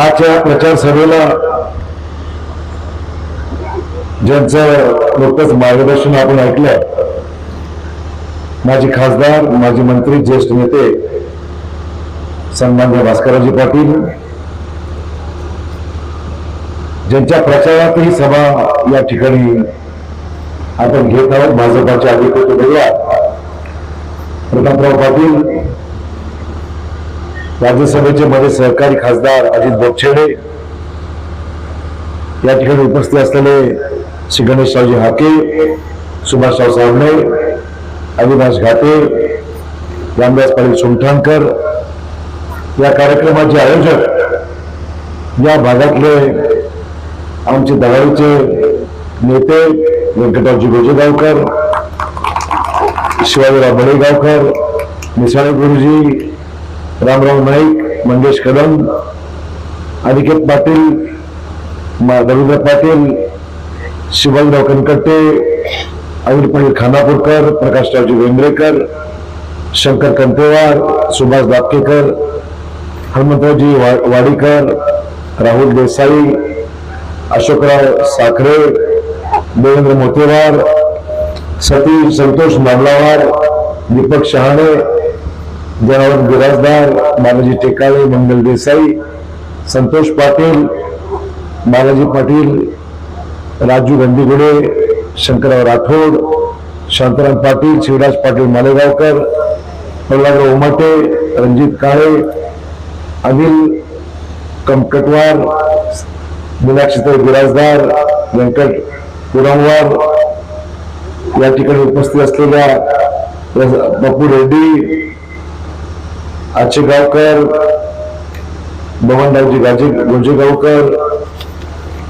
आजच्या प्रचार सभेला ज्यांचं नुकतंच मार्गदर्शन आपण ऐकलं माजी खासदार माजी मंत्री ज्येष्ठ नेते सन्मान्य भास्कररावजी पाटील ज्यांच्या प्रचारात ही सभा या ठिकाणी आपण घेत आहोत. भाजपाचे अधिकृत उमेदवार प्रतापराव पाटील राज्यसभेचे माझे सहकारी खासदार अजित बोपछेडे या ठिकाणी उपस्थित असलेले श्री गणेशरावजी हाके सुभाषराव सावणे अविनाश घाटे रामदास पाटील सुमठाणकर या कार्यक्रमाचे आयोजक या भागातले आमचे दहावीचे नेते व्यंकटरावजी गोजेगावकर शिवाजीराव बळेगावकर मिसाळे गुरुजी रामराव नाईक मंगेश कदम अनिकेत पाटील मा- रवींद्र पाटील शिवाजीराव कनकट्टे अनिल पाटील खानापूरकर प्रकाशरावजी वेंद्रेकर शंकर कंतेवार सुभाष दापकेकर हनुमंतरावजी वा- वाडीकर राहुल देसाई अशोकराव साखरे देवेंद्र मोतेवार सतीश संतोष मामलावार दीपक शहाणे जनावर बिराजदार बालाजी टेकाळे मंगल देसाई संतोष पाटील बालाजी पाटील राजू गंदीगुडे शंकरराव राठोड शांताराम पाटील शिवराज पाटील मालेगावकर प्रल्हादराव उमाटे रणजित काळे अनिल कमकटवार मीनाक्षीताई बिराजदार व्यंकट पुरमवार या ठिकाणी उपस्थित असलेल्या बापू रेड्डी आचेगावकर बबनरावजी गाजे गोजेगावकर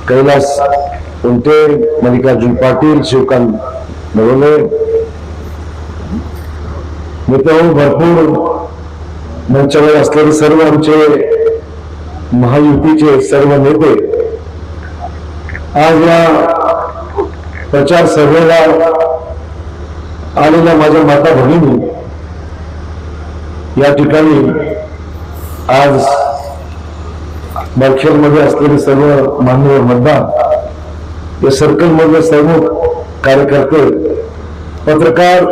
कैलास उंटे मल्लिकार्जुन पाटील शिवकांत नवले मित्र भरपूर मंचावर असलेले सर्व आमचे महायुतीचे सर्व नेते आज या प्रचार सभेला आलेल्या माझ्या माता भगिनी या ठिकाणी आज मध्ये असलेले सर्व मान्यवर मतदार या सर्कलमध्ये सर्व कार्यकर्ते पत्रकार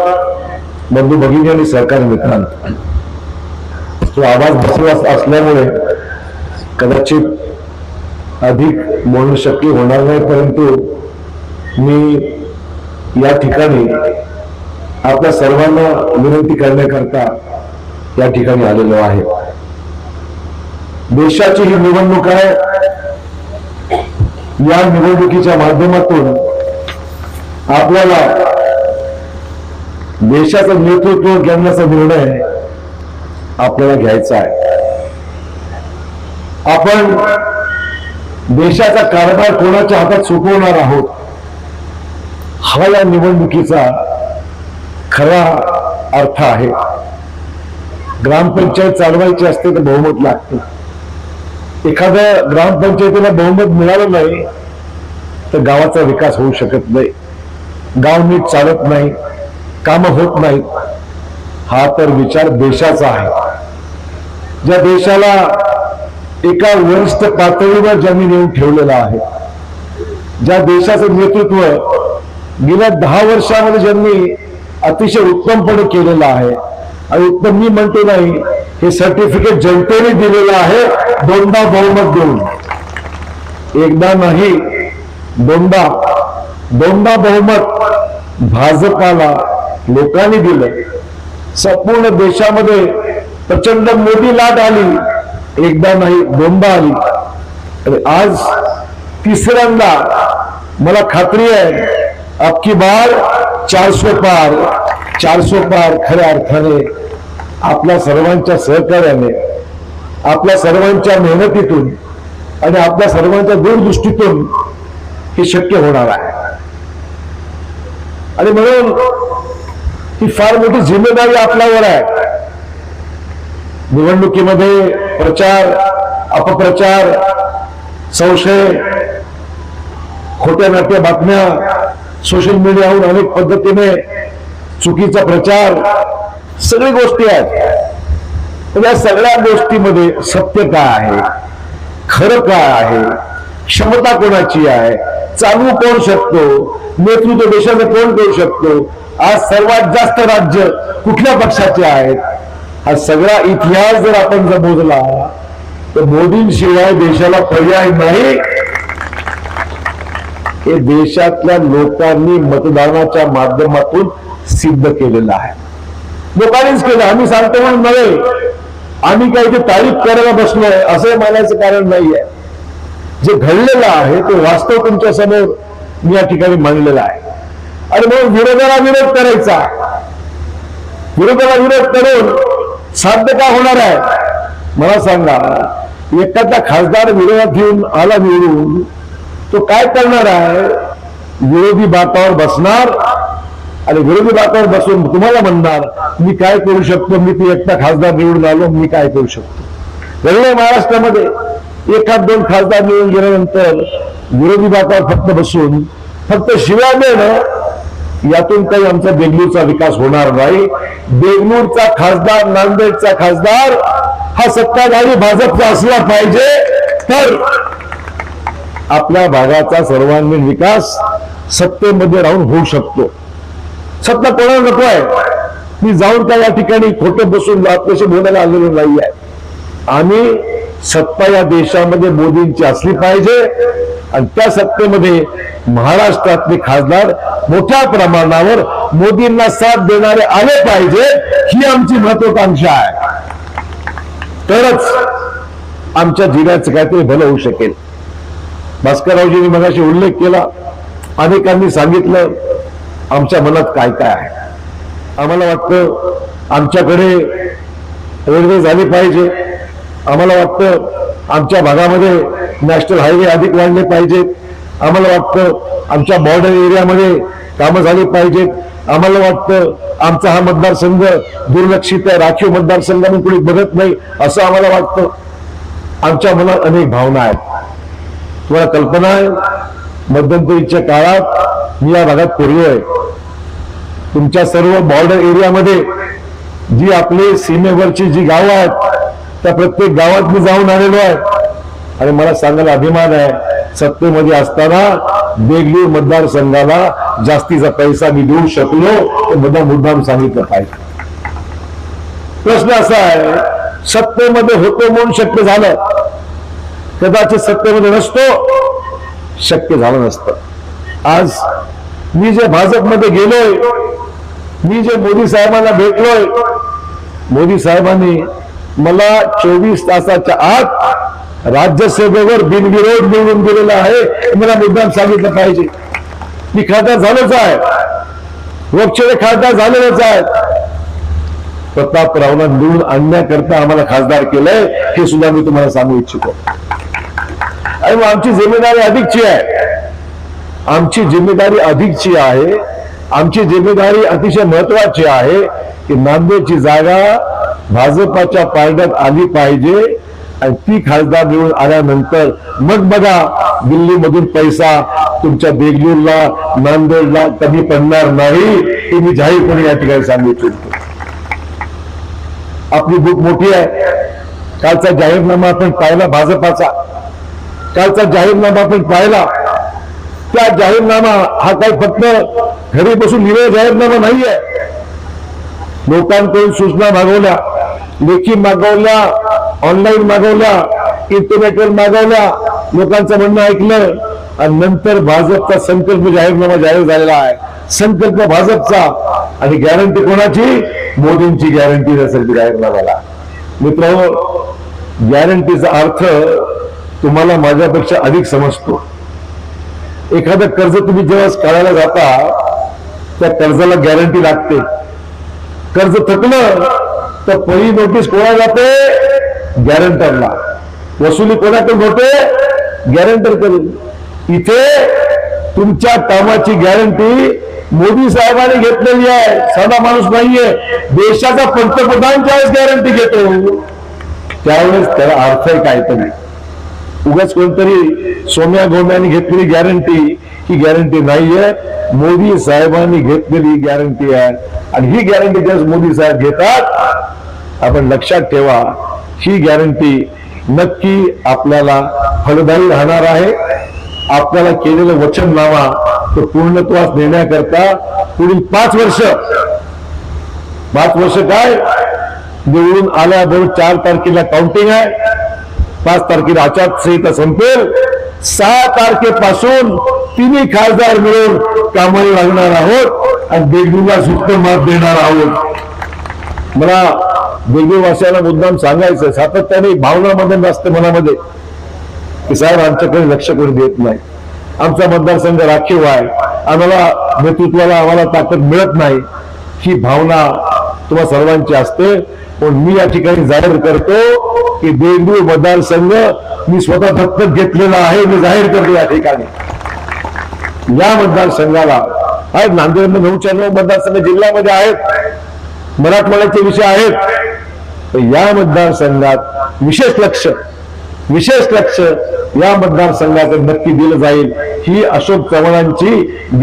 बंधू भगिनी आणि सहकारी मित्रांत तो आवाज बसला असल्यामुळे कदाचित अधिक बोलणं शक्य होणार नाही परंतु मी या ठिकाणी आपल्या सर्वांना विनंती करण्याकरता या ठिकाणी आलेलो आहे. देशाची ही निवडणूक आहे. या निवडणुकीच्या माध्यमातून आपल्याला देशाचं नेतृत्व घेण्याचा निर्णय आपल्याला घ्यायचा आहे. आपण देशाचा कारभार कोणाच्या हातात सोपवणार आहोत हा या निवडणुकीचा खरा अर्थ आहे. ग्रामपंचायत चालवायची असते तर बहुमत लागते. एखाद्या ग्रामपंचायतीला बहुमत मिळालं नाही तर गावाचा विकास होऊ शकत नाही. गाव नीट चालत नाही काम होत नाही हा तर विचार देशाचा आहे. ज्या देशाला एका वरिष्ठ पातळीवर ज्यांनी नेऊन ठेवलेला आहे ज्या देशाचं नेतृत्व गेल्या दहा वर्षामध्ये ज्यांनी अतिशय उत्तमपणे केलेलं आहे आणि उत्तम मी म्हणतो नाही हे सर्टिफिकेट जनतेने दिलेलं आहे दोनदा बहुमत देऊन. एकदा नाही दोनदा. दोनदा बहुमत भाजपाला लोकांनी दिलं. संपूर्ण देशामध्ये प्रचंड मोठी लाट आली एकदा नाही दोनदा आली. आज तिसऱ्यांदा मला खात्री आहे अबकी बार चारशे पार. चारशे पार खऱ्या अर्थाने आपल्या सर्वांच्या सहकार्याने आपल्या सर्वांच्या मेहनतीतून आणि आपल्या सर्वांच्या दूरदृष्टीतून हे शक्य होणार आहे. आणि म्हणून ही फार मोठी जिम्मेदारी आपल्यावर आहे. निवडणुकीमध्ये प्रचार अपप्रचार संशय खोट्या नाट्या बातम्या सोशल मीडियाहून अनेक पद्धतीने चुकीचा प्रचार सगळी गोष्टी आहेत. पण या सगळ्या गोष्टीमध्ये सत्य काय आहे? खरं काय आहे? क्षमता कोणाची आहे? चालू कोण शकतो? नेतृत्व देशाचं कोण करू शकतो? आज सर्वात जास्त राज्य कुठल्या पक्षाचे आहेत? हा सगळा इतिहास जर आपण जर मोजला तर मोदींशिवाय देशाला पर्याय नाही. हे देशातल्या लोकांनी मतदानाच्या माध्यमातून सिद्ध केलेलं आहे. लोकांनीच केलं. आम्ही सांगतो म्हणून नव्हे. आम्ही काही ते तारीफ करायला बसलोय असं मानायचं कारण नाहीये. जे घडलेलं आहे ते वास्तव तुमच्यासमोर मी या ठिकाणी मांडलेलं आहे. आणि म्हणून विरोधाला विरोध करायचा. विरोधाला विरोध करून साध्य का होणार आहे? मला सांगा. एखादा खासदार विरोधात घेऊन आला निवडून तो काय करणार आहे? विरोधी बाकावर बसणार आणि विरोधी बाकावर बसून तुम्हाला म्हणणार मी काय करू शकतो? मी ती एकटा खासदार निवडून आलो मी काय करू शकतो? घडलंय महाराष्ट्रामध्ये एखाद दोन खासदार निवडून गेल्यानंतर विरोधी बाकावर फक्त बसून फक्त शिव्या देणं यातून काही आमचा बेंगलूरचा विकास होणार नाही. बेंगलूरचा खासदार नांदेडचा खासदार हा सत्ताधारी भाजपचा असला पाहिजे तर आपल्या भागाचा सर्वांगीण विकास सत्तेमध्ये राहून होऊ शकतो. सत्ता कोणाला नको आहे? मी जाऊन त्या या ठिकाणी खोटे बसून आपल्याशी बोलायला आलेलो नाही आहे आम्ही सत्ता या देशामध्ये मोदींची असली पाहिजे आणि त्या सत्तेमध्ये महाराष्ट्रातले खासदार मोठ्या प्रमाणावर मोदींना साथ देणारे आले पाहिजे ही आमची महत्वाकांक्षा आहे. तरच आमच्या जिल्ह्याचं काहीतरी भलं होऊ शकेल. भास्कररावजींनी मगाशी उल्लेख केला अनेकांनी सांगितलं आमच्या मनात काय काय आहे? आम्हाला वाटतं आमच्याकडे रेल्वे झाली पाहिजे. आम्हाला वाटतं आमच्या भागामध्ये नॅशनल हायवे अधिक वाढले पाहिजेत. आम्हाला वाटतं आमच्या बॉर्डर एरियामध्ये कामं झाली पाहिजेत. आम्हाला वाटतं आमचा हा मतदारसंघ दुर्लक्षित आहे. राखीव मतदारसंघ म्हणून कुणी बघत नाही असं आम्हाला वाटतं. आमच्या मनात अनेक भावना आहेत. तुम्हाला कल्पना आहे? मध्यंतरीच्या काळात मी या भागात फिरलोय तुमच्या सर्व बॉर्डर एरियामध्ये जी आपली सीमेवरची जी गावं आहेत त्या प्रत्येक गावात मी जाऊन आलेलो आहे. आणि मला सांगायला अभिमान आहे सत्तेमध्ये असताना वेगळी मतदारसंघाला जास्तीचा पैसा मी देऊ शकलो हे मुद्दा मुद्दाम सांगितलं पाहिजे. प्रश्न असा आहे सत्तेमध्ये होतो म्हणून शक्य झालं. कदाचित सत्तेमध्ये नसतो शक्य झालं नसतं. आज मी जे भाजपमध्ये गेलोय मी जे मोदी साहेबांना भेटलोय मोदी साहेबांनी मला चोवीस तासाच्या आत राज्यसभेवर बिनविरोध निवडून दिलेला आहे मला मुद्दाम सांगितलं पाहिजे. मी खासदार झालोच आहे. लोकशाही खासदार झालेलेच आहे. प्रतापरावला निवडून आणण्याकरता आम्हाला खासदार केलंय हे सुद्धा मी तुम्हाला सांगू इच्छितो. आणि मग आमची जिम्मेदारी अधिकची आहे. आमची जिम्मेदारी अधिकची आहे. आमची जिम्मेदारी अतिशय महत्वाची आहे की नांदेडची जागा भाजपाच्या पारड्यात आली पाहिजे आणि ती खासदार निवडून आल्यानंतर मग बघा दिल्लीमधून पैसा तुमच्या बेंगलूरला नांदेडला कमी पडणार नाही हे मी जाहीरपणे या ठिकाणी सांगू आपली भूक मोठी आहे. कालचा जाहीरनामा आपण पाहिला भाजपाचा. कालचा जाहीरनामा आपण पाहिला. त्या जाहीरनामा हा काही फक्त घरी बसून निवेळ जाहीरनामा नाहीये. लोकांकडून सूचना मागवल्या लेखी मागवल्या ऑनलाईन मागवल्या इंटरनेटवर मागवल्या लोकांचं म्हणणं ऐकलं आणि नंतर भाजपचा संकल्प जाहीरनामा जाहीर झालेला आहे. संकल्प भाजपचा आणि गॅरंटी कोणाची? मोदींची गॅरंटी नसेल जाहीरनामाला. मित्रांनो गॅरंटीचा अर्थ तुम्हाला माझ्यापेक्षा अधिक समजतो. एखादं कर्ज तुम्ही जेव्हा काढायला जाता त्या कर्जाला गॅरंटी लागते. कर्ज थकलं तर पहिली नोटीस कोणा जाते? गॅरंटरला वसुली कोणाकडून होते? गॅरंटर करेल इथे तुमच्या कामाची गॅरंटी मोदी साहेबांनी घेतलेली आहे. साधा माणूस नाहीये. देशाचा पंतप्रधान ज्यावेळेस गॅरंटी घेतो त्यावेळेस त्याला अर्थ आहे काहीतरी. उगाच कोणतरी सोम्या गोम्याने घेतलेली गॅरंटी ही गॅरंटी नाहीये. मोदी साहेबांनी घेतलेली गॅरंटी आहे. आणि ही गॅरंटी ज्यावेळेस मोदी साहेब घेतात आपण लक्षात ठेवा ही गॅरंटी नक्की आपल्याला फलदायी राहणार आहे. आपल्याला केलेलं वचन लावा तो पूर्णत्वास नेण्याकरता पुढील पाच वर्ष पाच वर्ष काय? निवडून आल्याबरोबर चार तारखेला काउंटिंग आहे. पाच तारखेला आचारसंहिता संपेल. सहा तारखेपासून तिन्ही खासदार मिळून कामाला लागणार आहोत आणि देगडूला सुद्धा मत देणार आहोत. मला वेगवेगळ्या मुद्दाम सांगायचं सातत्याने भावनामध्ये नसते मनामध्ये. की साहेब आमच्याकडे लक्ष करून देत नाही. आमचा मतदारसंघ राखीव आहे. आम्हाला नेतृत्वाला आम्हाला ताकद मिळत नाही. ही भावना तुम्हा सर्वांची असते. पण मी या ठिकाणी जाहीर करतो की देंडू मतदार संघ मी स्वतः दत्तक घेतलेला आहे मी जाहीर करतो या ठिकाणी. या मतदारसंघाला आहेत नांदेड नऊच्या नऊ मतदारसंघ जिल्ह्यामध्ये आहेत. मराठवाड्याचे विषय आहेत. तर या मतदारसंघात विशेष लक्ष विशेष लक्ष या मतदारसंघाचं नक्की दिलं जाईल. ही अशोक चव्हाणांची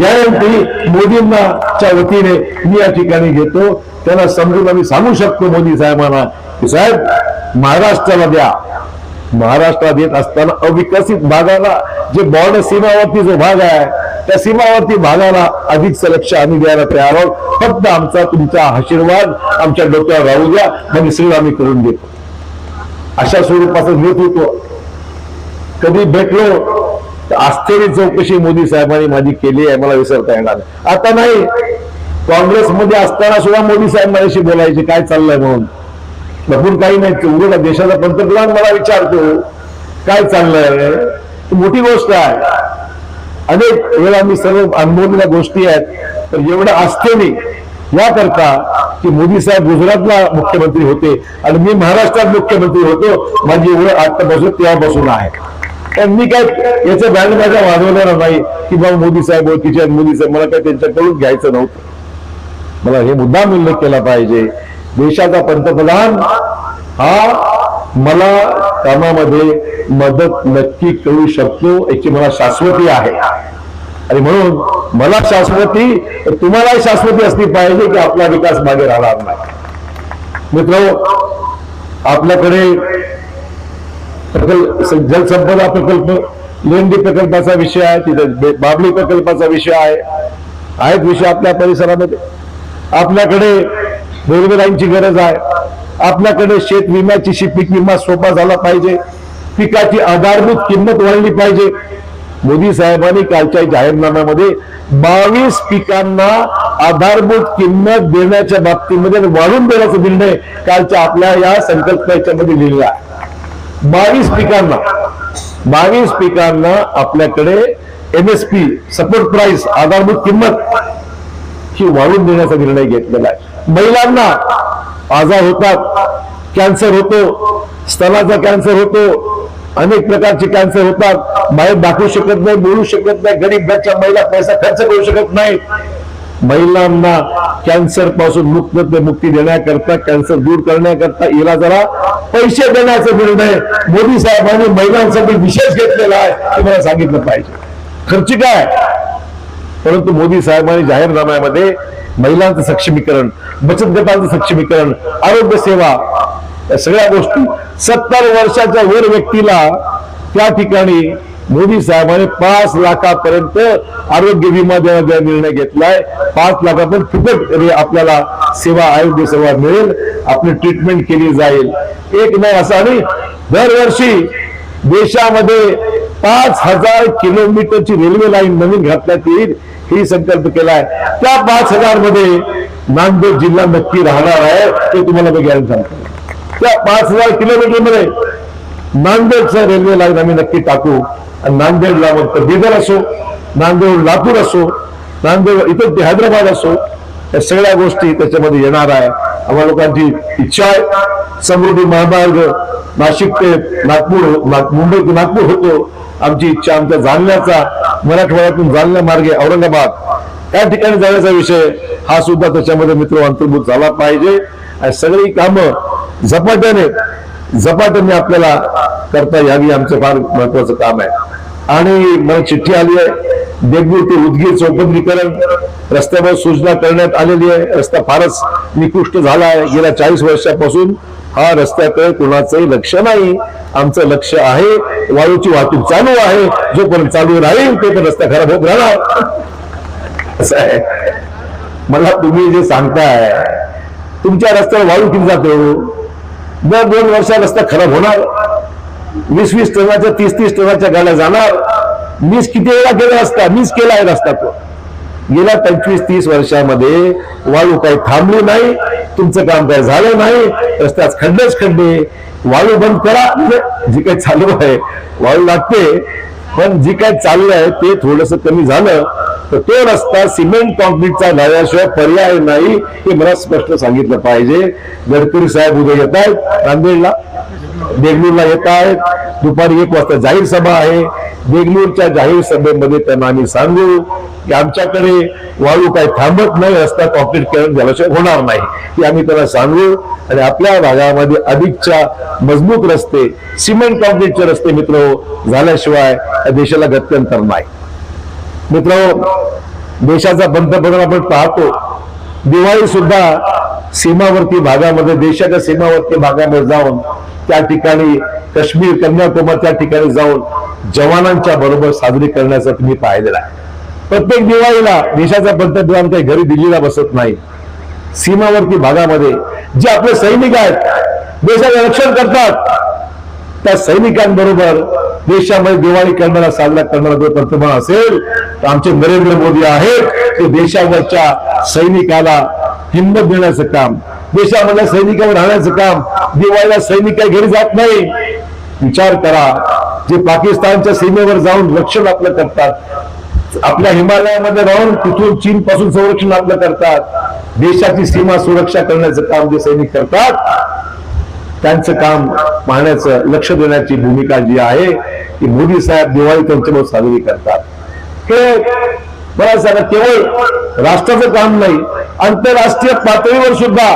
गॅरंटी मोदींना च्या वतीने मी या ठिकाणी घेतो. त्यांना समजून आम्ही सांगू शकतो मोदी साहेबांना की साहेब महाराष्ट्राला द्या. महाराष्ट्रात येत असताना अविकसित भागाला जे बॉर्डर सीमावरती जो भाग आहे त्या सीमावर्ती भागाला अधिकचं लक्ष आम्ही द्यायला तयार आहोत. फक्त आमचा तुमचा आशीर्वाद आमच्या डोक्यावर राहू द्या. म्हणजे सगळं आम्ही करून देतो. अशा स्वरूपाचं नेतृत्व कधी भेटलो तर आश्चर्य चौकशी मोदी साहेबांनी माझी केली आहे मला विसरता येणार आता नाही. काँग्रेसमध्ये असताना सुद्धा मोदी साहेब माझ्याशी बोलायचे काय चाललंय म्हणून? भरपूर काही नाही. उलट देशाचा पंतप्रधान मला विचारतो काय चाललंय मोठी गोष्ट आहे. अनेक वेळा मी सर्व अनुभवलेल्या गोष्टी आहेत तर एवढ्या आस्थेने याकरता की मोदी साहेब गुजरातला मुख्यमंत्री होते आणि मी महाराष्ट्रात मुख्यमंत्री होतो माझी एवढं आत्तापासून तेव्हापासून आहे. पण मी काय याचं बँड माझ्या वाजवणार नाही की बाबा मोदी साहेब ओळखीचे मोदी साहेब मला काय त्यांच्याकडून घ्यायचं नव्हतं. मला हे मुद्दाम उल्लेख केला पाहिजे. देशाचा पंतप्रधान हा मला कामामध्ये मदत नक्की करू शकतो याची मला शाश्वती आहे. आणि म्हणून मला शाश्वती तुम्हालाही शाश्वती असली पाहिजे की आपला विकास मागे राहणार नाही. मित्र आपल्याकडे प्रकल्प जलसंपदा प्रकल्प लेंडी प्रकल्पाचा विषय आहे तिथे बाबली प्रकल्पाचा विषय आहे. आहेत विषय आपल्या परिसरामध्ये. आपल्याकडे रेल्वे लाईनची गरज आहे. आपल्याकडे शेत विम्याची शी पीक विमा सोपा झाला पाहिजे. पिकाची आधारभूत किंमत वाढली पाहिजे. मोदी साहेबांनी कालच्या जाहीरनाम्यामध्ये बावीस पिकांना आधारभूत किंमत देण्याच्या बाबतीमध्ये वाढून देण्याचा निर्णय कालच्या आपल्या या संकल्पनेच्यामध्ये लिहिलेला आहे. बावीस पिकांना बावीस पिकांना आपल्याकडे एमएसपी सपोर्ट प्राइस आधारभूत किंमत ही वाढवून देण्याचा निर्णय घेतलेला आहे. महिलांना आजार होतात कॅन्सर होतो स्तनाचा कॅन्सर होतो अनेक प्रकारचे कॅन्सर होतात. बाहेर दाखवू शकत नाही बोलू शकत नाही गरीब घरच्या महिला पैसा खर्च करू शकत नाही. महिलांना कॅन्सरपासून मुक्त मुक्ती देण्याकरता कॅन्सर दूर करण्याकरता इलाजाला पैसे देण्याचा निर्णय मोदी साहेबांनी महिलांसाठी विशेष घेतलेला आहे हे मला सांगितलं पाहिजे. खर्च काय परंतु मोदी साहेबांनी जाहीरनाम्यामध्ये महिलांचं सक्षमीकरण बचत गटांचं सक्षमीकरण आरोग्य सेवा या सगळ्या गोष्टी सत्तर वर्षाच्या वर व्यक्तीला त्या ठिकाणी मोदी साहेबांनी पाच लाखापर्यंत आरोग्य विमा देण्याचा निर्णय घेतलाय. पाच लाखापर्यंत फुकट आपल्याला सेवा आरोग्य सेवा मिळेल आपली ट्रीटमेंट केली जाईल. एक नाही असं आणि दरवर्षी देशामध्ये पाच हजार किलोमीटरची रेल्वे लाईन नवीन घातल्यात येईल. ही संकल्प केलाय. त्या पाच हजारमध्ये नांदेड जिल्हा नक्की राहणार आहे ते तुम्हाला मी गॅरंटी सांगतो. त्या पाच हजार किलोमीटरमध्ये नांदेडचा रेल्वे लाईन आम्ही नक्की टाकू. आणि नांदेडला मग बिदर असो नांदेड लातूर असो नांदेड इथं ते हैदराबाद असो या सगळ्या गोष्टी त्याच्यामध्ये येणार आहे. आम्हाला लोकांची इच्छा आहे. समृद्धी महामार्ग नाशिक ते नागपूर मुंबई ते नागपूर होतो. आमची इच्छा आमच्या जालन्याचा मराठवाड्यातून जालना मार्गे औरंगाबाद त्या ठिकाणी जाण्याचा विषय हा सुद्धा त्याच्यामध्ये मित्र अंतर्भूत झाला पाहिजे. आणि सगळी कामं झपाट्याने झपाट्याने आपल्याला करता यावी आमचं फार महत्वाचं काम आहे. आणि मला चिठ्ठी आली आहे देगलूर ते उदगीर चौपदरीकरण रस्त्यावर सूचना करण्यात आलेली आहे. रस्ता फारच निकृष्ट झाला आहे. गेल्या चाळीस वर्षापासून हा रस्त्याकडे कुणाचंही लक्ष नाही. आमचं लक्ष आहे. वायूची वाहतूक चालू आहे. जोपर्यंत चालू राहील ते पण रस्ता खराब होत राहणार. असं आहे. मला तुम्ही जे सांगताय तुमच्या रस्त्यावर वाळू किती जातो? दर दोन वर्षात रस्ता खराब होणार. वीस वीस टनाच्या तीस तीस टनाच्या गाड्या जाणार. मीच किती वेळा केला असता मीच केला आहे रस्ता तो. गेल्या पंचवीस तीस वर्षामध्ये वाळू काही थांबली नाही तुमचं काम काय झालं नाही रस्त्यात खड्डेच खड्डे वाळू बंद करा म्हणजे जी काही चालू आहे वाळू लागते. पण जी काय चालू आहे ते थोडस कमी झालं. तर तो रस्ता सिमेंट कॉन्क्रीटचा झाल्याशिवाय पर्याय नाही हे मला स्पष्ट सांगितलं पाहिजे. गडकरी साहेब उद्या येत आहेत. नांदेडला. देगलूरला येत आहेत. दुपारी एक वाजता जाहीर सभा आहे. देगलूरच्या जाहीर सभेमध्ये त्यांना आम्ही सांगू की आमच्याकडे वाळू काही थांबत नाही रस्ता कॉन्क्रीट झाल्याशिवाय होणार नाही. ते आम्ही त्यांना सांगू आणि आपल्या भागामध्ये अधिकच्या मजबूत रस्ते सिमेंट कॉन्क्रीटचे रस्ते मित्र झाल्याशिवाय देशाला गत्यंतर नाही. मित्र देशाचा पंतप्रधान आपण पाहतो. दिवाळी सुद्धा सीमावर्ती भागामध्ये देशाच्या सीमावर्ती भागामध्ये जाऊन त्या ठिकाणी काश्मीर कन्याकुमारी त्या ठिकाणी जाऊन जवानांच्या बरोबर साजरी करण्याचं तुम्ही पाहिलेलं आहे. प्रत्येक दिवाळीला देशाचा पंतप्रधान काही घरी दिल्लीला बसत नाही. सीमावर्ती भागामध्ये जे आपले सैनिक आहेत देशाचं रक्षण करतात त्या सैनिकांबरोबर देशामध्ये दिवाळी करणारा साजरा करणारा जो पंतप्रधान असेल तर आमचे नरेंद्र मोदी आहेत. ते देशावरच्या सैनिकाला हिंमत देण्याचं काम देशामधल्या सैनिकावर राहण्याचं काम दिवाळीला सैनिक काही घरी जात नाही. विचार करा जे पाकिस्तानच्या सीमेवर जाऊन रक्षण आपलं करतात आपल्या हिमालयामध्ये राहून तिथून चीन पासून संरक्षण आपलं करतात. देशाची सीमा सुरक्षा करण्याचं काम जे सैनिक करतात त्यांचं काम पाहण्याचं लक्ष देण्याची भूमिका जी आहे ती मोदी साहेब दिवाळी त्यांच्यावर साजरी करतात. हे मला सांगा केवळ राष्ट्राचं काम नाही आंतरराष्ट्रीय पातळीवर सुद्धा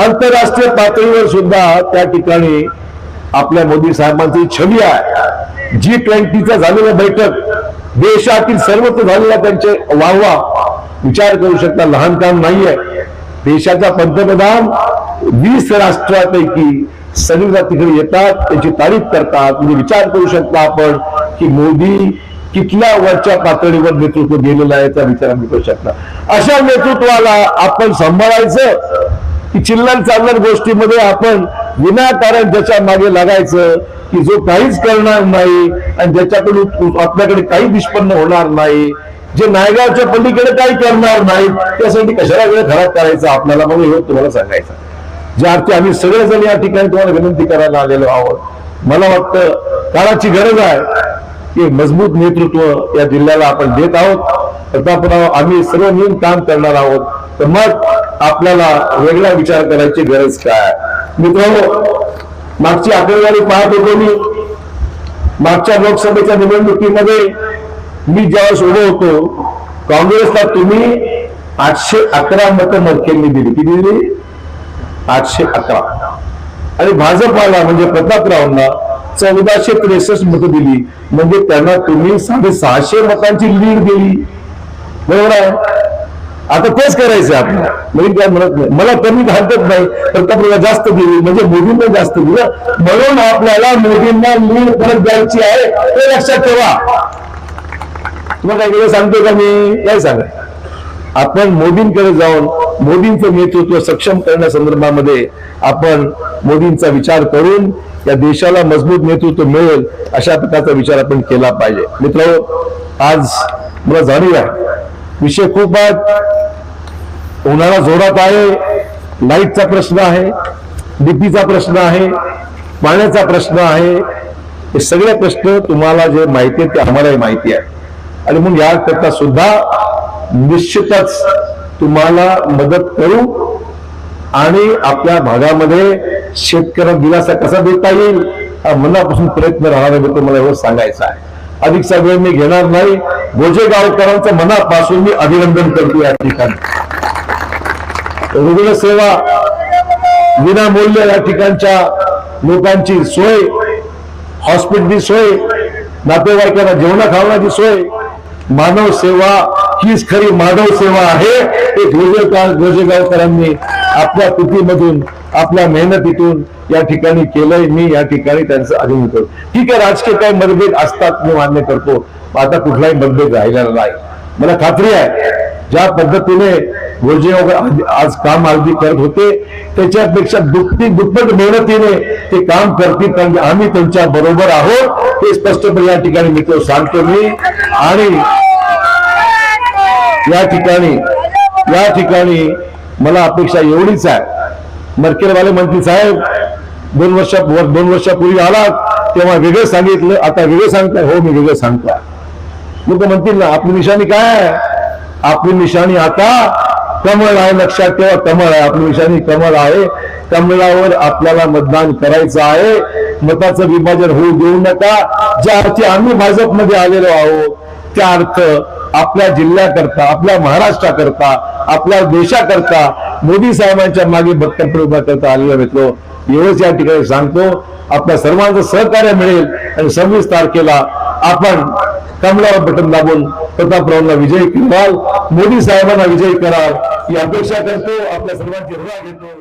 आंतरराष्ट्रीय पातळीवर सुद्धा त्या ठिकाणी आपल्या मोदी साहेबांची छवी आहे. जी ट्वेंटीचा झालेला बैठक देशातील सर्वत्र झालेला त्यांचे वाहवा विचार करू शकता लहान काम नाहीये. देशाचा पंतप्रधान वीस राष्ट्रापैकी सगळेजण तिकडे येतात त्याची तारीफ करतात. म्हणजे विचार करू शकता आपण की मोदी कितल्या वरच्या पातळीवर नेतृत्व गेलेलं आहे याचा विचार आम्ही करू शकता. अशा नेतृत्वाला आपण सांभाळायचं की चिल्लर चालणार गोष्टीमध्ये आपण विनाकारण ज्याच्या मागे लागायचं की जो काहीच करणार नाही आणि ज्याच्याकडून आपल्याकडे काही निष्पन्न होणार नाही जे नायगावच्या पलीकडे काही करणार नाहीत त्यासाठी कशाला वेळ खराब करायचा? आपल्याला मग हे तुम्हाला सांगायचं. ज्या अर्थी आम्ही सगळेजण या ठिकाणी तुम्हाला विनंती करायला आलेलो आहोत. मला वाटतं काळाची गरज आहे की मजबूत नेतृत्व या जिल्ह्याला आपण देत आहोत. प्रतापराव आम्ही सर्व मिळून काम करणार आहोत. तर मग आपल्याला वेगळा विचार करायची गरज काय? मित्रांनो मागची आकडेवारी पाहत होतो मी. मागच्या लोकसभेच्या निवडणुकीमध्ये मी ज्यावेळेस उभं होतो काँग्रेसला तुम्ही आठशे अकरा मतं मडकेंनी दिली. किती दिली? आठशे अकरा. आणि भाजपाला म्हणजे प्रतापरावांना चौदाशे त्रेसष्ट मतं दिली. म्हणजे त्यांना तुम्ही साडेसहाशे मतांची लीड दिली. बरोबर आहे? आता तेच करायचं आपल्याला. नवीन काय म्हणत नाही मला कमी घालतच नाही प्रतापरावला जास्त दिली म्हणजे मोदींना जास्त दिलं म्हणून आपल्याला मोदींना लीड परत द्यायची आहे ते लक्षात ठेवा. तुम्हाला काय केलं सांगतो का मी? काय सांगा? आपण मोदींकडे जाऊन मोदींचं नेतृत्व सक्षम करण्यासंदर्भामध्ये आपण मोदींचा विचार करून या देशाला मजबूत नेतृत्व मिळेल अशा प्रकारचा विचार आपण केला पाहिजे. मित्र आज मला जाणीव आहे विषय खूप आहेत. उन्हाळा जोरात आहे. लाईटचा प्रश्न आहे. डीपीचा प्रश्न आहे. पाण्याचा प्रश्न आहे. हे सगळे प्रश्न तुम्हाला जे माहिती आहेत ते आम्हालाही माहिती आहे. आणि मग याकरता सुद्धा निश्चितच तुम्हाला मदत करू आणि आपल्या भागामध्ये शेतकऱ्यांना दिलासा कसा देता येईल हा मनापासून प्रयत्न राहणार आहे मला एवढं सांगायचं आहे. अधिकचा वेळ मी घेणार नाही. गोजेगावकरांचं मनापासून मी अभिनंदन करतो या ठिकाणी. रुग्णसेवा विनामूल्य या ठिकाणच्या लोकांची सोय हॉस्पिटलची सोय नातेवाईकांना जेवणा खावण्याची सोय मानव सेवा हीच खरी मानव सेवा आहे. हे गोजेगाव गोजेगावकरांनी आपल्या कृतीमधून आपल्या मेहनतीतून या ठिकाणी केलंय मी या ठिकाणी त्यांचं अभिनंदन करतो. ठीक आहे राजकीय काय मतभेद असतात मी मान्य करतो. आता कुठलाही मतभेद राहिलेला नाही. मला खात्री आहे ज्या पद्धतीने गोजे वगैरे आज काम अगदी करत होते त्याच्यापेक्षा दुप्पटी दुप्पट मेहनतीने ते काम करतील कारण आम्ही त्यांच्या बरोबर आहोत. हे स्पष्टपणे या ठिकाणी मित्र सांगतो मी आणि या ठिकाणी या ठिकाणी मला अपेक्षा एवढीच आहे. मरकेरवाले म्हणतील साहेब दोन वर्षा दोन वर्षापूर्वी आलात तेव्हा वेगळं सांगितलं आता वेगळं सांगताय. हो मी वेगळं सांगताय. लोक म्हणतील ना आपली निशाणी काय आपली निशाणी आता कमळ आहे लक्षात ठेवा कमळ आहे. आपली निशाणी कमळ आहे. कमळावर आपल्याला मतदान करायचं आहे. मताचं विभाजन होऊ देऊ नका. ज्या अर्थी आम्ही भाजपमध्ये आलेलो आहोत त्या अर्थ आपल्या जिल्ह्याकरता आपल्या महाराष्ट्राकरता आपल्या देशाकरता मोदी साहेबांच्या मागे भक्तप्रभा उभा करता आलेला मित्र एवढंच या ठिकाणी सांगतो. आपल्या सर्वांचं सहकार्य मिळेल आणि सव्वीस तारखेला आपण कमलावर बटन दाबून प्रतापरावांना विजयी कराल. मोदी साहेबांना विजयी कराल. ही अपेक्षा करतो. आपल्या सर्वांची हृदय घेतो.